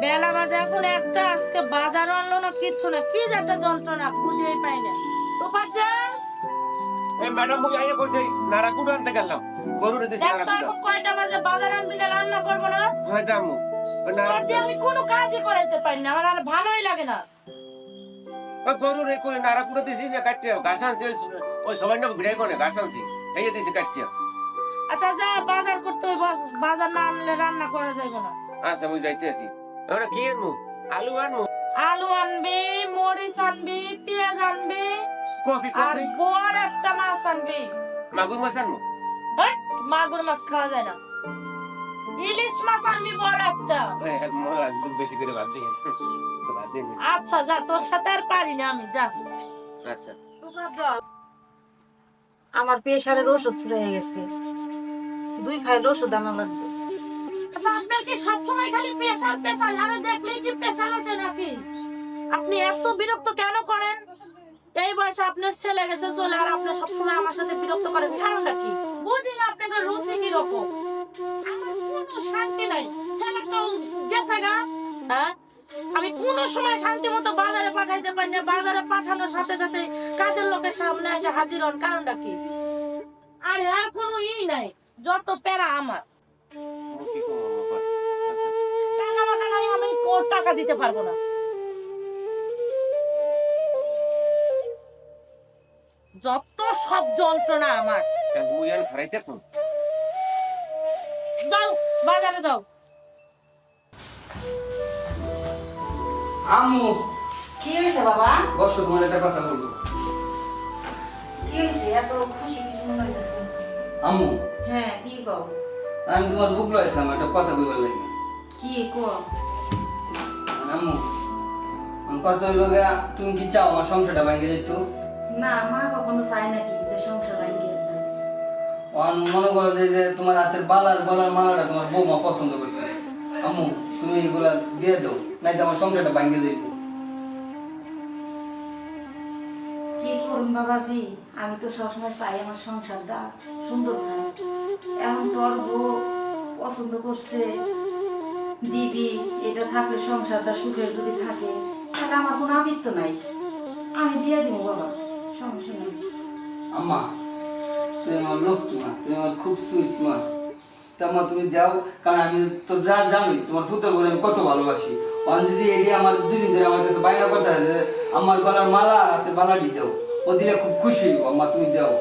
বেলা বাজে এখন একটা আজকে বাজারও আনলো না কিচ্ছু না। কি যে একটা যন্ত্রণা খুঁজেই পাই না। তো বাজার এই ম্যাডাম মুই আইয়া কইছি নারাকুড় আনতে গেলাম। গরুর কয়টা বাজে বাজার আনবি না রান্না করব না? হ্যাঁ যামু। নারা- আমি কোনো কাজই করাইতে পারি না আমার আর ভালোই লাগে না। দিছি না কাটতে ঘাস আনছি ওই- সবাই না ভিড়াই কোনে ঘাস আনছি। এই দিছি কাটতে আচ্ছা যা বাজার করতে বাজার না আনলে রান্না করা যাবে না। আচ্ছা মুই যাইতে আছি আমরা কি আনমু আলু আনমু আলু আনবি মরিচ আনবি পেঁয়াজ আনবি আর বড় একটা মাছ আনবি। মাগুর মাছ হ্যাঁ মাগুর মাছ খাওয়া যায় না। ইলিশ মাছ আনবি বড় একটা। হ্যাঁ, হ্যাঁ, বেশি করে আচ্ছা যা তোর সাথে আর পারি না আমি যা। আচ্ছা। আমার প্রেশারের ওষুধ ফুরিয়ে গেছে। দুই ফাইল ওষুধ আনা লাগবে। নাকি? আপনি এত বিরক্ত কেন করেন? এই বয়সে আপনার ছেলে গেছে চলে, আর আপনি সবসময় আমার সাথে বিরক্ত করেন। কারণটা কি? বুঝি না আপনাদের রুচি কি রকম শান্তি নাই। ছেলে তো গেছে গা হ্যাঁ? আমি কোনো সময় শান্তি মতো বাজারে পাঠাইতে পারি না। বাজারে পাঠানোর সাথে সাথে কাজের লোকের সামনে এসে হাজির হন। কারণটা কি? আরে, আর কোনো ই নাই। যত প্যারা আমার। টাকা মাথা নাই আমি। টাকা দিতে পারব না যত সব যন্ত্রণা আমার যাও বাজারে যাও আম্মু কি হয়েছে বাবা? বসো তোমার একটা কথা বলব। কি হয়েছে এত খুশি খুশি মনে হইতেছে। আম্মু হ্যাঁ কি কও? আমি তোমার বুক লইছিলাম একটা কথা কইবার লাগে। কি কও আম্মু আমার কথা হইল গিয়া, তুমি কি চাও আমার সংসারটা ভাঙে যেত? না মা কখনো চায় নাকি যে সংসার ভাঙিয়ে যায় আমি মনে করো যে যে তোমার হাতের বালার বালার মালাটা তোমার বৌমা পছন্দ করছে। আম্মু তুমি এগুলা দিয়ে দাও নাই তো আমার সংসারটা ভাঙে যাইব। কি করুন বাবাজি? আমি তো সবসময় চাই আমার সংসারটা সুন্দর থাকে। এখন পছন্দ করছে। দিবি, এটা থাকলে সংসারটা সুখের যদি থাকে, তাহলে আমার কোনো নাই। আমি দিয়ে দিব বাবা, সমস্যা নেই। তুমি আমার লক্ষ্মী মা তুমি আমার খুব সুইট মা। তুমি দাও কারণ আমি তো যা জানি তোমার পুত্র বলে আমি কত ভালোবাসি। যদি এটি আমার দুদিন ধরে আমার কাছে বাইরে করতে যে আমার গলার মালা হাতে বালাটি দাও। ও দিলে খুব খুশি হইব, আম্মা, তুমি দাও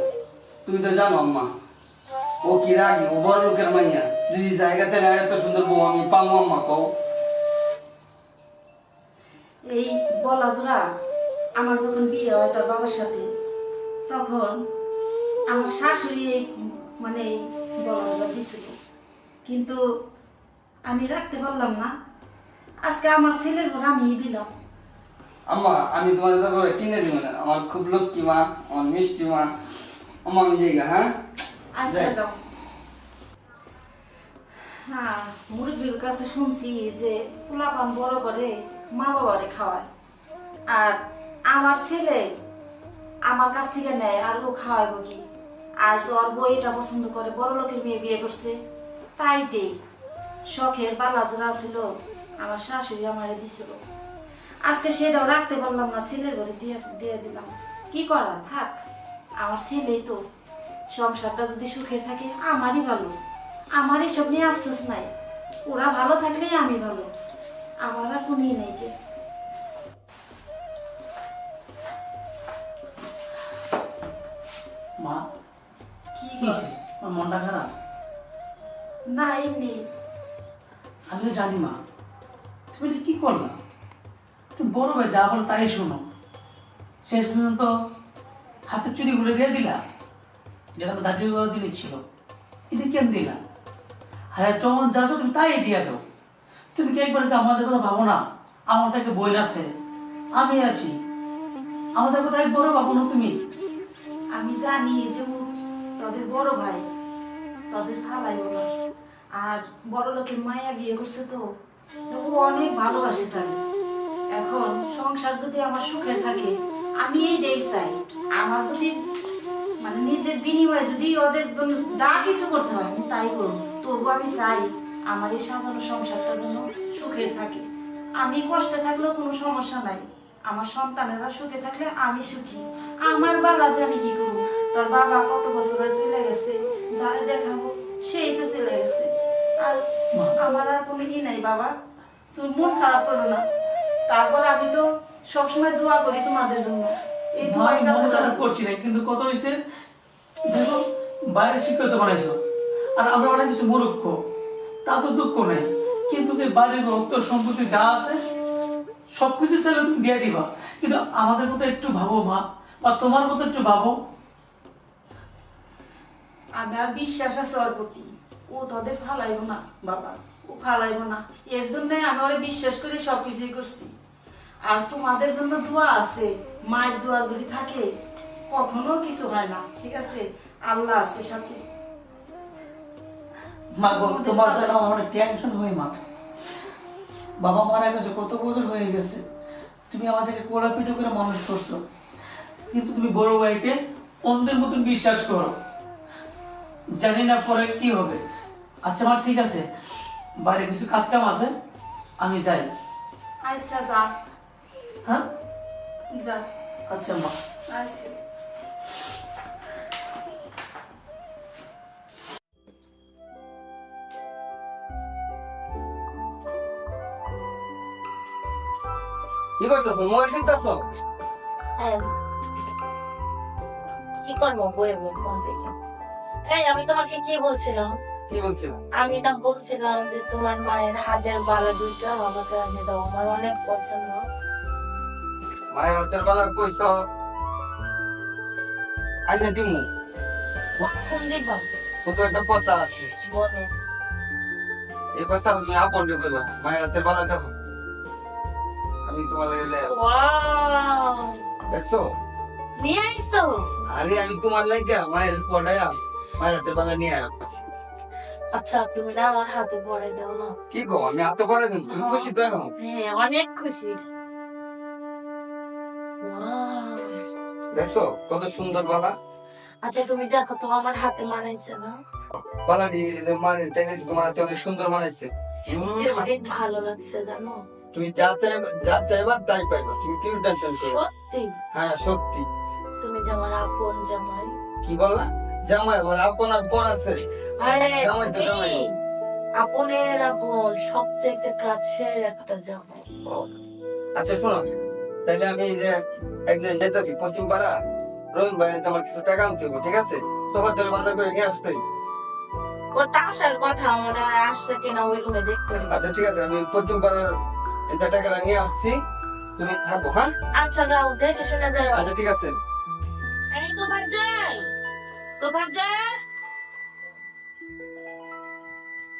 তুমি তো জানো, আম্মা। ও কি রাগি? ও বড় লোকের মাইয়া। যদি জায়গাতে না এত সুন্দর বউ আমি পাবো আম্মা কও। এই বলা জোড়া আমার যখন বিয়ে হয় তার বাবার সাথে তখন আমার শাশুড়ি এই মানে এই বলা জোড়া দিছিল। কিন্তু আমি রাখতে পারলাম না। আজকে আমার ছেলের ঘর আমি দিলাম। আম্মা আমি তোমার তারপরে কিনে দিব না। আমার খুব লক্ষ্মী মা আমার মিষ্টি মা। আমি যাই হ্যাঁ? আচ্ছা। যাও হ্যাঁ মুরব্বীর কাছে শুনছি যে পোলাপান বড় করে মা বাবারে খাওয়ায়। আর আমার ছেলে আমার কাছ থেকে নেয় আর ও খাওয়াইবো কি? আজ ওর বই এটা পছন্দ করে বড় লোকের মেয়ে বিয়ে করছে। তাই দেই শখের বালা জোড়া ছিল আমার শাশুড়ি আমারে দিছিল। আজকে সেটাও রাখতে পারলাম না ছেলের ঘরে দিয়ে দিয়ে দিলাম। কি করার? থাক আমার ছেলেই তো। সংসারটা যদি সুখে থাকে আমারই ভালো। আমার এসব নিয়ে আফসোস নাই। ওরা ভালো থাকলেই আমি ভালো। আমার আর কোনো ই নেই কে। মা কি কি হয়েছে? আমার মনটা খারাপ? না এমনি। আমি তো জানি মা তুমি কি করলা? তুমি বড় ভাই যা বলো তাই শোনো। শেষ পর্যন্ত হাতে চুরি ঘুরে দিয়ে দিলা। এটা তো দাদি বাবা দিলে ছিল। এটা কেন দিলা? আরে যখন যা আছো তুমি তাই দিয়ে দাও। তুমি কি একবার আমাদের কথা ভাবো না? আমার একটা বই আছে। আমি আছি। আমাদের কথা একবারও ভাবো না তুমি। আমি জানি যে তোদের বড় ভাই। তোদের ফালাইব না। আর বড় লোকের মায়া বিয়ে করছে তো। ও অনেক ভালোবাসে তাকে। এখন সংসার যদি আমার সুখের থাকে, আমি এইটাই চাই। আমার যদি মানে নিজের বিনিময়ে যদি ওদের জন্য যা কিছু করতে হয় আমি তাই করব। তবু আমি চাই আমার এই সাজানো সংসারটা যেন সুখের থাকে। আমি কষ্টে থাকলেও কোনো সমস্যা নাই। আমার সন্তানেরা সুখে থাকলে আমি সুখী। আমার বাবাতে আমি কি করব? তোর বাবা কত বছর হয়ে চলে গেছে যারে দেখাবো সেই তো চলে গেছে। আর আমার আর কোনো ই নাই বাবা। তুমি মন খারাপ করো না। তারপর আমি তো সবসময় দোয়া করি তোমাদের জন্য। এই মা, কাছে খারাপ করছি না কিন্তু কত হয়েছে? দেখো বাইরে শিক্ষিত বানাইছো আর আমরা বানাইছি মূর্খ। তা তো দুঃখ নেই। কিন্তু এই বাইরে রক্ত সম্পত্তি যা আছে সবকিছু চাইলে তুমি দিয়ে দিবা। কিন্তু আমাদের কথা একটু ভাবো মা বা তোমার কথা একটু ভাবো। আমার বিশ্বাস আছে ওর প্রতি। ও তোদের ফালাইব না বাবা। ও ফালাইব না। এর জন্য আমি ওরে বিশ্বাস করে সবকিছুই করছি। আর তোমাদের জন্য দোয়া আছে মায়ের দোয়া যদি থাকে কখনো কিছু হয় না ঠিক আছে? আল্লাহ আছে সাথে। মা গো তোমার জন্য আমার অনেক টেনশন হয়ে মা। বাবা মারা গেছে কত বছর হয়ে গেছে। তুমি আমাদেরকে কোলা পিঠে করে মানুষ করছ। কিন্তু তুমি বড় ভাইকে অন্ধের মতন বিশ্বাস করো। জানি না পরে কি হবে। আচ্ছা মা ঠিক আছে। বাইরে কিছু কাজ কাম আছে? আমি যাই। আচ্ছা যা। হ্যাঁ? যা। আচ্ছা মা। কি করতেছো? মোবাইল টিপতেছো? হ্যাঁ। কি করব? বইবো ফোন দেখে। এই আমি তোমাকে কি বলছিলাম? কি আমি না বলছিলাম যে তোমার মায়ের হাতের বালা দুইটা আমাকে এনে দাও। আমার অনেক পছন্দ। মায়ের হাতের বেলা কইছ? আইনে দিমু। ফোন দিবা কত একটা কথা আছে। বলো। এই কথা তুমি আপন কইবা মায়ের হাতের বেলা দেখো। আমি তোমার লাগে ওয়াও। দেখছ? নিয়ে আইসো আরে আমি তোমার লাগে মায়ের পড়ায়া মায়ের হাতের বেলা নিয়ে আয়া। আচ্ছা তুমি না আমার হাতে পরে দাও না। কি গো আমি হাতে পড়া দিন তুমি খুশি তো এখন? হ্যাঁ অনেক খুশি। দেখছ? কত সুন্দর বালা আচ্ছা তুমি দেখো তো আমার হাতে মানাইছে না। বালাটি মানে তাই না তোমার হাতে অনেক সুন্দর সত্যি অনেক ভালো লাগছে জানো? তুমি যা চাইবা যা চাইবা তাই পাইবা তুমি কি টেনশন করো সত্যি? হ্যাঁ সত্যি। তুমি যে আপন জামাই। কি বললা? জামাই বলে আপন আর বোন আছে। আরে জামাই তো জামাই। আপনের আপন সবচেয়ে কাছে একটা জামাই। আচ্ছা শোনো তাহলে আমি যে একদিন যেতেছি পশ্চিম পাড়া রহিম ভাই তোমার কিছু টাকা আনতে হবে ঠিক আছে? তোমার জন্য বাজার করে নিয়ে আসতে ওটা আসার কথা মনে হয় আসছে কিনা ওই রুমে দেখতে আচ্ছা ঠিক আছে আমি পশ্চিম পাড়ার এটা টাকাটা নিয়ে আসছি তুমি থাকো হ্যাঁ? আচ্ছা যাও দেখে শুনে যাও। আচ্ছা ঠিক আছে। এই তোমার যাই তোমার যাই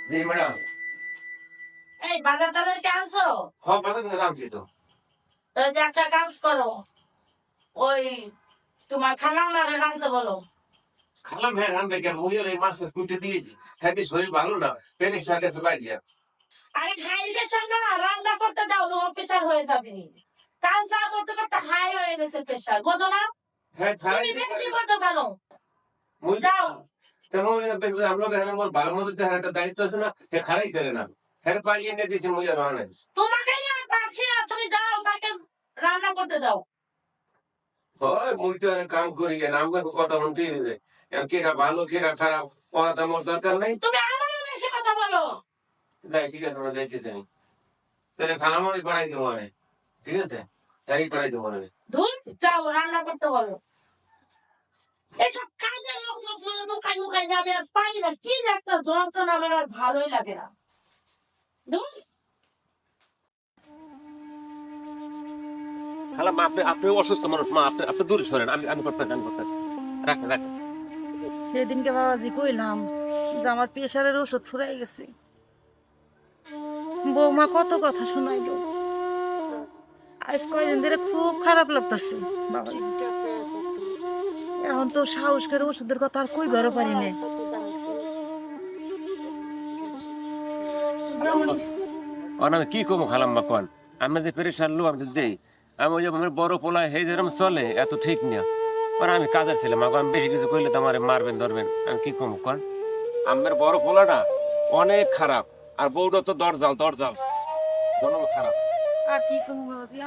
জি ম্যাডাম। এই বাজার টাজার কে আনছো? হ্যাঁ বাজার থেকে আনছি তো। তো এই যে একটা কাজ করো ওই তোমার রাখতে বলো। খালাম হ্যাঁ রান্না কেন মুই এই মাছটা স্কুটে দিয়েছি হ্যাঁ দিয়ে শরীর ভালো না? সাথে সবাই দিয়া আরে না রান্না করতে দাও প্রেশার হয়ে যাবে। কাজ না করতে করতে হাই হয়ে গেছে প্রেশার বোঝো না? হ্যাঁ খাই বেশি বোঝো কেন? যাও। দায়িত্ব আছে না খারাই করে না। হ্যাঁ পাইয়ে এনে দিয়েছি মুই আর তোমাকে না তুমি রান্না করতে দাও। হয় মুই তো কাম করি না আমাকে কথা শুনতে দিবে কেটা ভালো কেটা খারাপ কথা মোর দরকার নাই। তুমি আমারও বেশি কথা বলো। তাই ঠিক আছে আমরা যাইতেছি আমি। তাহলে খানা মনে করাই দেবো মানে ঠিক আছে? তাই করাই দেবো মানে ধুর যাও রান্না করতে বলো। এসব কাজের লোক লোক লোক লুকাই লুকাই না আমি আর পারি না। কি একটা যন্ত্রণা আমার আর ভালোই লাগে না। ধুর। হ্যালো মা আপনি আপনি অসুস্থ মানুষ। মা আপনি আপনি দূরে সরেন আমি আমি করতে আমি করতে রাখেন রাখেন। সেদিনকে বাবাজি কইলাম যে আমার প্রেশারের ওষুধ ফুরাই গেছে। বৌমা কত কথা শোনাইলো। আজ কয়দিন ধরে খুব খারাপ লাগতেছে বাবাজি। এখন তো সাহস করে ওষুধের কথা আর কইবারও পারি না কি কমো খালাম বা কন। আমি যে পেরেশান লো আমি দেই আমি ওই যে আমার বড় পোলায় হে যেরকম চলে এত ঠিক না। আর আমি কাজের ছিলাম আমাকে আমি বেশি কিছু কইলে তো আমার মারবেন ধরবেন। আমি কি কমো কন? আমার বড় পোলাটা অনেক খারাপ আর বউটা তো দরজাল দরজাল। জনম খারাপ। আর কি করব বাবাজি?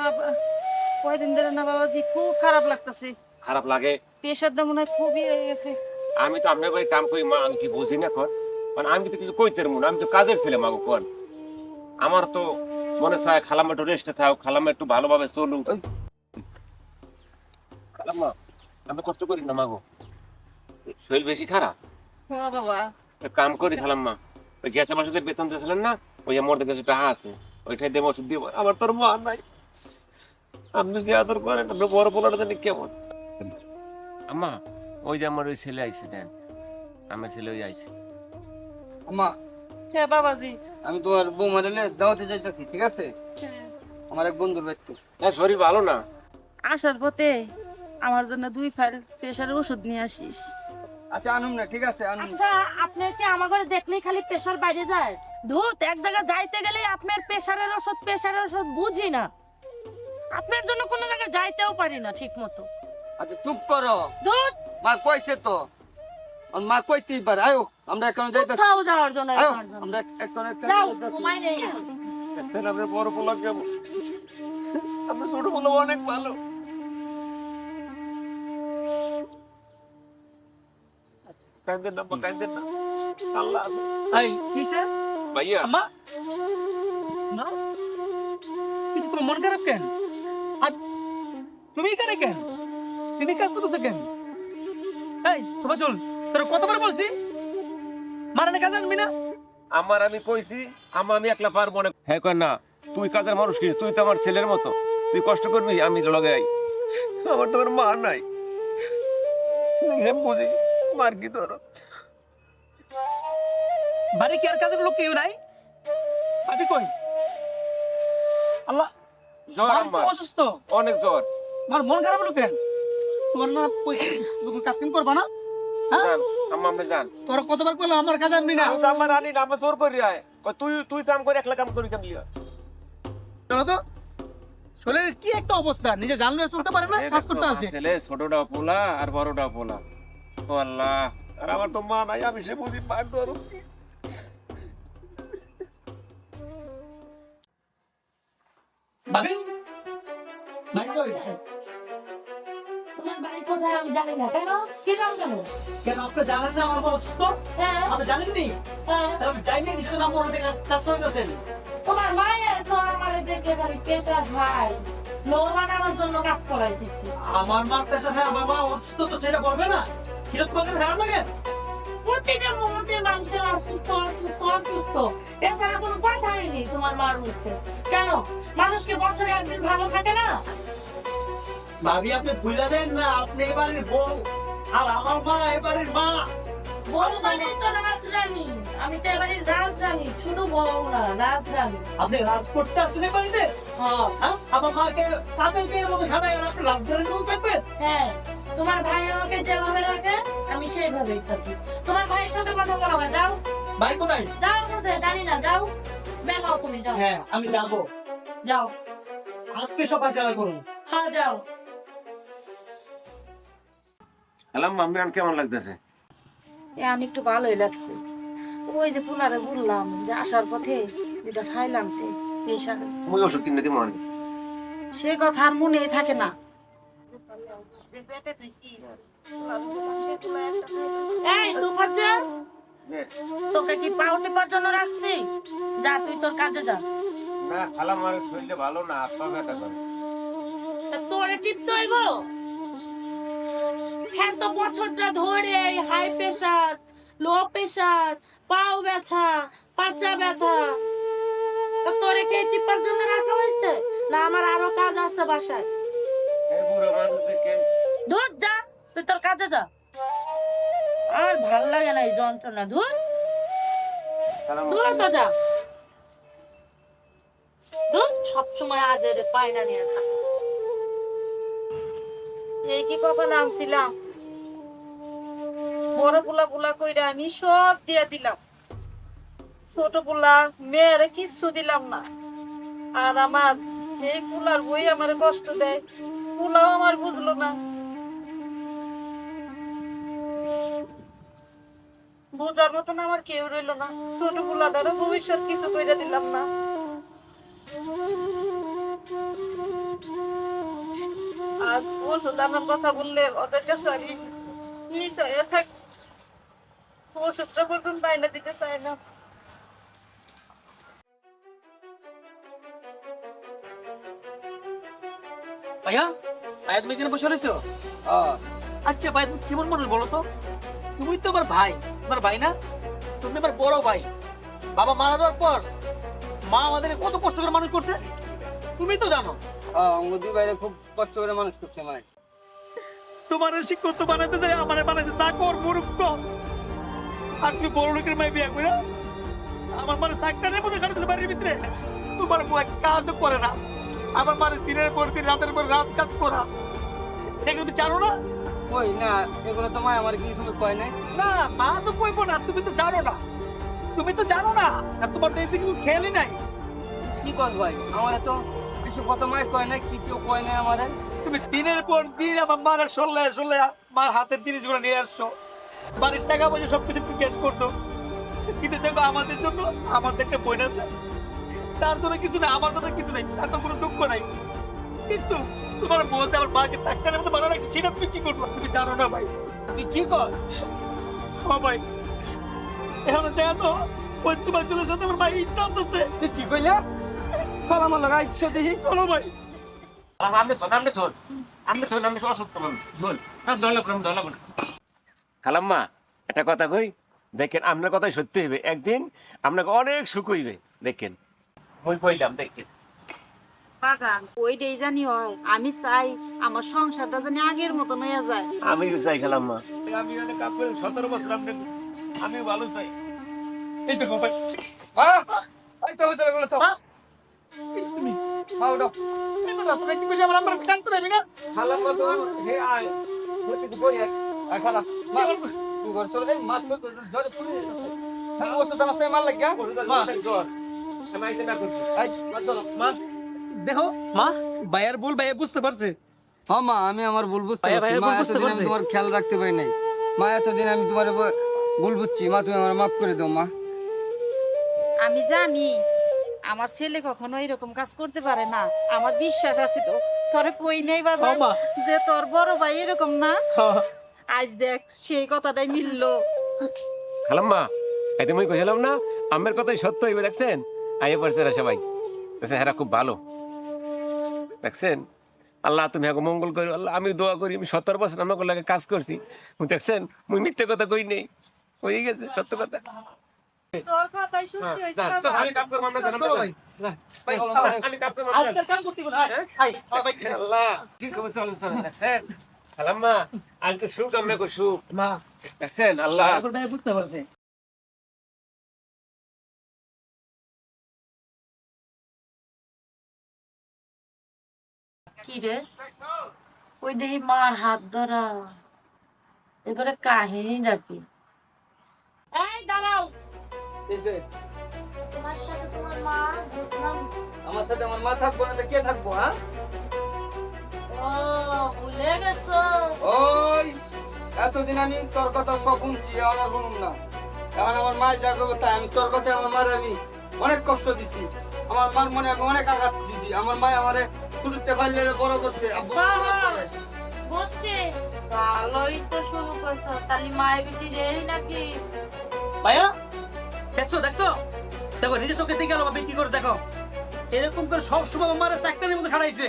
কয়দিন ধরে না বাবাজি খুব খারাপ লাগতেছে। খারাপ লাগে? প্রেশারটা মনে হয় খুবই হয়ে গেছে। আমি তো আপনার বাড়ি কাম করি মা আমি কি বুঝি না কর মানে আমি তো কিছু কইতে পারব না আমি তো কাজের ছিলাম মাগো কর আমার তো মনে চায় খালাম্মা একটু রেস্টে থাক খালাম্মা একটু ভালোভাবে চলুক। খালাম্মা আমি কষ্ট করি না মাগো। শরীর বেশি খারাপ? হ্যাঁ কাম করি খালাম্মা ওই গ্যাসের মাসে বেতন দিয়েছিলেন না? ওই আমার কাছে টাকা আছে ওইটাই দেবো ওষুধ দিব। আমার তোর মা নাই। আপনি যে আদর করেন আপনি বড় পোলাটা জানি কেমন। আম্মা ওই যে আমার ওই ছেলে আইছে দেন। আমার ছেলে ওই আইছে। আমা হ্যাঁ বাবাজি। আমি তোমার বৌমার এলে দাওয়াতে যাইতাছি ঠিক আছে? হ্যাঁ। আমার এক বন্ধুর বাড়িতে। হ্যাঁ শরীর ভালো না? আসার পথে আমার জন্য দুই ফাইল প্রেশারের ওষুধ নিয়ে আসিস। আচ্ছা আনুম না ঠিক আছে আনুম। আচ্ছা আপনি কি আমার ঘরে দেখলেই খালি প্রেশার বাইরে যায়? ধুত এক জায়গায় যাইতে গেলে আপনার প্রেশারের ওষুধ প্রেশারের ওষুধ বুঝি না। আপনার জন্য কোনো জায়গায় যাইতেও পারি না ঠিক মতো আচ্ছা চুপ করো। ধুত। মা কইছে তো। আর মা কইতেই পারে আয়ো আমরা এখন যাইতাছি। কোথাও যাওয়ার জন্য আয়ো আমার। আমরা এখন যাও ঘুমাই নেই। দেখেন আপনার বড় পোলা কেমন? আপনার ছোট পোলা অনেক ভালো। কান্দেন না কান্দেন না আল্লাহ এই কিসে? ভাইয়া। আম্মা? না? কিছু তোমার মন খারাপ কেন? আর তুমি এখানে কেন? তুমি কাজ করতেছো কেন? এই তোমার চল তোর কতবার বলছি? মারানে কাজ আনবি না? আমার আমি কইছি আমার আমি একলা পারব না। হ্যাঁ কর না তুই কাজের মানুষ কি? তুই তো আমার ছেলের মতো। তুই কষ্ট করবি আমি লগে আই। আমার তো আমার মা নাই। বুঝি মার কি তোর? বাড়ি কি আর কাজের লোক কেউ নাই? ভাবি কই? আল্লাহ জ্বর আমার। অসুস্থ। অনেক জ্বর। আমার মন খারাপ হলো কেন? তোমার না কাজ করবা না? তোরা কতবার করলাম আমার কাজ আনবি না? তো আমার আনি না আমার জোর করি তুই তুই কাম করে একলা কাম করি চলো তো শরীরের কি একটা অবস্থা? নিজে জানলে চলতে পারে না কাজ করতে আসে। ছেলে ছোটটা পোলা আর বড়টা পোলা। ও আল্লাহ। আর আমার তো মা নাই আমি সে বুঝি মার ধরো বাড়ি? তোমার বাড়ি কোথায় আমি জানি না। কেন? চিনাম কেন? কেন আপনি জানেন না আমার বাবা অসুস্থ? হ্যাঁ। আপনি জানেননি? হ্যাঁ। নাম কাজ করতেছেন তোমার মায়ের তো আমার দেখলে খালি প্রেশার হাই লো বানানোর জন্য কাজ করাইতেছি। আমার প্রেশার মা অসুস্থ তো সেটা বলবে না। কীরকম খারাপ লাগে? প্রতিটা মুহূর্তে মানুষের অসুস্থ অসুস্থ অসুস্থ। এছাড়া কোনো কথাই নেই তোমার মার মুখে। কেন? মানুষকে বছরে একদিন ভালো থাকে না? ভাবি আপনি ভুলে দেন না আপনি এবারের বউ আর আমার মা এবারের মা। মানে রাজরানী। আমি তো এবারে রাজরানী শুধু বউ না রাজরানী। আপনি রাজ করতে আসছেন এই বাড়িতে? হ্যাঁ। হ্যাঁ? আমার মাকে কাজের মেয়ের মতো খাটায় আর আপনি রাজধানীর মতো থাকবেন? হ্যাঁ। তোমার ভাই আমাকে যেভাবে রাখে আমি সেইভাবেই থাকি। তোমার ভাইয়ের সাথে কথা বলা হয় যাও। ভাই কোথায়? যাও কোথায়? জানি না যাও। বের হও তুমি যাও। হ্যাঁ আমি যাব। যাও। আজকে সব ফাঁসলা করুন। হ্যাঁ যাও। হ্যালো মাম্মি কেমন লাগতেছে? এ আমি একটু ভালোই লাগছে। ওই যে পুনারে বললাম যে আসার পথে যেটা খাইলাম তে ওই ওষুধ কিনে দিব আমি সে কথা আর মনেই থাকে না। এই তোকে কি পাও টেপার জন্য রাখছি? যা তুই তোর কাজে যা। না খালা আমার শরীরটা ভালো না পা ব্যথা করে। তা তোরে টিপতে হইব? হ্যাঁ তো বছরটা ধরে হাই প্রেশার লো প্রেশার পাও ব্যথা, পাচা ব্যথা। তোরে কে টিপার জন্য রাখা হয়েছে? না, আমার আরও কাজ আছে বাসায়। ধুর, যা, তুই তোর কাজে যা। আর ভালো লাগে না এই যন্ত্রণা, ধুর। ধুর তো যা। ধুর, সবসময় আজ পায়না নিয়ে থাকে। এই কি কখন আনছিলাম? বড় পোলা পোলা কইরা আমি সব দিয়া দিলাম। ছোট পোলা মেয়েরে কিচ্ছু দিলাম না। আর আমার সেই পোলার বই আমার কষ্ট দেয় পোলাও আমার বুঝলো না। বোঝার মতন আমার কেউ রইল না। ছোট পোলাটারও ভবিষ্যৎ কিছু কইরা দিলাম না। কথা বললে ওদের কাছে আমি থাক, ওষুধটা পর্যন্ত আইনা দিতে না। ভাইয়া ভাইয়া তুমি আচ্ছা ভাই কেমন মানুষ বলো তো? তুমি তো আমার ভাই, তোমার ভাই না? তুমি বড় ভাই। বাবা মারা যাওয়ার পর মা আমাদের কত কষ্ট করে মানুষ করছে? তুমি তো জানো। হ্যাঁ আমার দুই খুব কষ্ট করে মানুষ করছে মানে তোমার শিক্ষক তো বানাইতে যায় আমার বানাইতে চাকর মূর্খ। আর তুমি বড় লোকের মাই বিয়া করে আমার মানে চাকটানের মধ্যে কাটতে বাড়ির ভিতরে। তোমার বউ এক কাজও করে না। আমার মানে দিনের পর দিন রাতের পর রাত কাজ করা। এগুলো তুমি জানো না? ওই না এগুলো তো মা আমার কিছু সময় কয় নাই। না মা তো কইবো না তুমি তো জানো না। তুমি তো জানো না আর তোমার তো এদিকে খেয়ালই নাই। কি কর ভাই আমার তো কিছু কথা মায় কয় নাই কি কেউ কয় নাই আমারে। তুমি দিনের পর দিন আমার মার সল্লে সল্লে মার হাতের জিনিসগুলো নিয়ে আসছো। বাড়ির টাকা পয়সা সবকিছু তুমি ক্যাশ করছ। কিন্তু দেখো আমাদের জন্য আমার একটা বোন আছে। তার জন্য কিছু নাই আমার জন্য কিছু নাই তার তো কোনো দুঃখ নাই। কিন্তু তোমার যে আমার মাকে ডাক্তারের মতো বানা লাগছে সেটা তুমি কি করব? তুমি জানো না ভাই। তুই কি কর ও ভাই। এখন সে তো ওই তোমার সাথে আমার ভাই টানতেছে তুই কি কইলে? চল আমার লাগাই দেখি। চলো ভাই। চল চল চল আমি অসুস্থ মানুষ। চল দলা করুন দলা করুন খালাম্মা একটা কথা কই? দেখেন আপনার কথাই সত্যি হইবে। একদিন আপনাকে অনেক সুখ হইবে দেখেন। বাজান জানি আমি চাই আমার সংসারটা জানি আগের মতো হয়ে যায়। আমি চাই খালাম্মা। আমি অনেক আপনার সতেরো বছর আপনি আমি ভালো চাই। এই দেখো ভাই। এই তো হইতে গেল তো। মা? তুমি খাও দাও। না, তোমরা কি কইছো আমার আমার কাজ করে না। খালাম্মা তো হে আয়। বই আই খালা মা। তুই ঘর চলে এই মাছ তো জলে পুড়ে হ্যাঁ ওষুধ আমার মার লাগিয়া মা। জ্বর আমি আইতে না করছি এই মাছ চলো। মা দেখো মা ভাইয়ার ভুল ভাইয়া বুঝতে পারছে। হ্যাঁ মা আমি আমার ভুল বুঝতে পারছি। মা এতদিন আমি তোমার খেয়াল রাখতে পারি নাই। মা এতদিন আমি তোমার ভুল বুঝছি। মা তুমি আমার মাফ করে দাও মা। আমি জানি। আমার ছেলে কখনো এরকম কাজ করতে পারে না। আমার বিশ্বাস আছে তো। তোরে কই নেই বাজার? যে তোর বড় ভাই এরকম না? হ্যাঁ। আজ দেখ সেই কথাটাই মিললো। খালাম্মা এটা মই কইছিলাম না? আমের কথাই সত্য হইবে দেখছেন? আইয়ে পড়ছে এরা সবাই। দেখছেন এরা খুব ভালো। দেখছেন? আল্লাহ তুমি এখন মঙ্গল করি আল্লাহ আমি দোয়া করি আমি সত্তর বছর আমাকে লাগে কাজ করছি। দেখছেন? মুই মিথ্যে কথা কই নেই। হয়ে গেছে সত্য কথা। আজকে সুখ আমরা সুখ মা। দেখছেন আল্লাহ। বুঝতে পারছে। কি রে? ওই দেখি মার হাত ধরা। এগুলো কাহিনী নাকি? এই দাঁড়াও। এসে? তোমার সাথে তোমার মা বুঝলাম। আমার সাথে আমার মা থাকব না তো কে থাকব হ্যাঁ? ও ভুলে গেছো। ওই এতদিন আমি তোর কথা সব শুনছি আর শুনুন না। এখন আমার মা যা করব তাই আমি তোর কথা আমার মারে আমি অনেক কষ্ট দিছি। আমার মার মনে আমি অনেক আঘাত দিছি। আমার মা আমারে ছুটিতে পারলে বড় করছে। বুঝছি ভালোই তো শুরু করছ। তাহলে মায়ের বেটি রেই নাকি? ভাইয়া দেখছ দেখছ? দেখো নিজের চোখের দিকে আলো কি করে দেখো? এরকম করে সব সময় আমার চাকরির মধ্যে খাড়াইছে।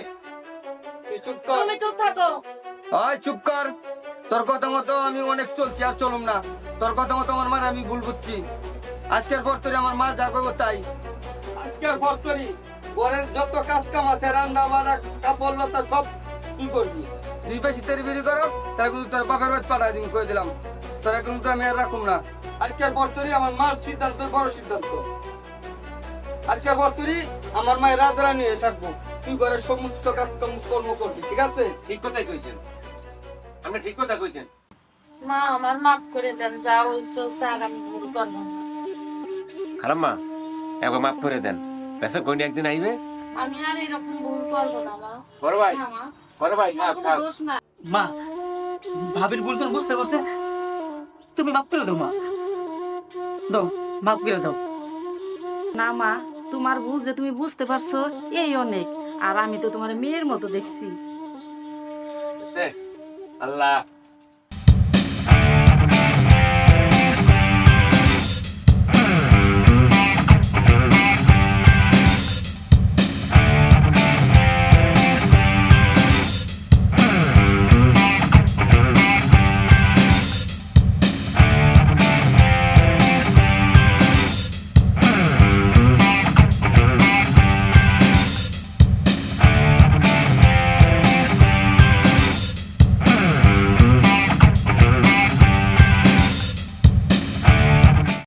চুপ কর। তুমি চুপ থাকো। ওই চুপ কর। তোর কথা মতো আমি অনেক চলছি আর চলুম না। তোর কথা মতো আমার মার আমি ভুল বুঝছি। আজকের পর তোর আমার মা যা করব তাই। আজকের পর তোরই। ঘরের যত কাজ কাম আছে রান্না বান্না কাপড় লতা সব তুই করবি। তুই বেশি তেরি বেরি করো তাই কিন্তু তোর বাপের বাড়ি পাঠাই দিবি কই দিলাম। তোরা কিন্তু আমি আর রাখুম না। আজকের পর তোরই আমার মার সিদ্ধান্ত বড় সিদ্ধান্ত। আজকের পর তোরই আমার মায়ের রাজরানী হয়ে থাকব। তুই ঘরের সমস্ত কাজ কর্ম করবি ঠিক আছে? ঠিক কথাই কইছেন। আপনি ঠিক কথা কইছেন। মা আমার মাফ করে দেন যা হইছো স্যার আমি ভুল না। খালাম্মা একবার মাফ করে দেন। কোন একদিন আইবে? আমি আর এরকম ভুল করব না মা। বড় ভাই বড় ভাই মাফ মা ভাবির ভুল তুমি বুঝতে পারছে? তুমি মাফ করে দাও মা। দাও, মাফ করে দাও। না মা, তোমার ভুল যে তুমি বুঝতে পারছ, এই অনেক। আর আমি তো তোমার মেয়ের মতো দেখছি। আল্লাহ।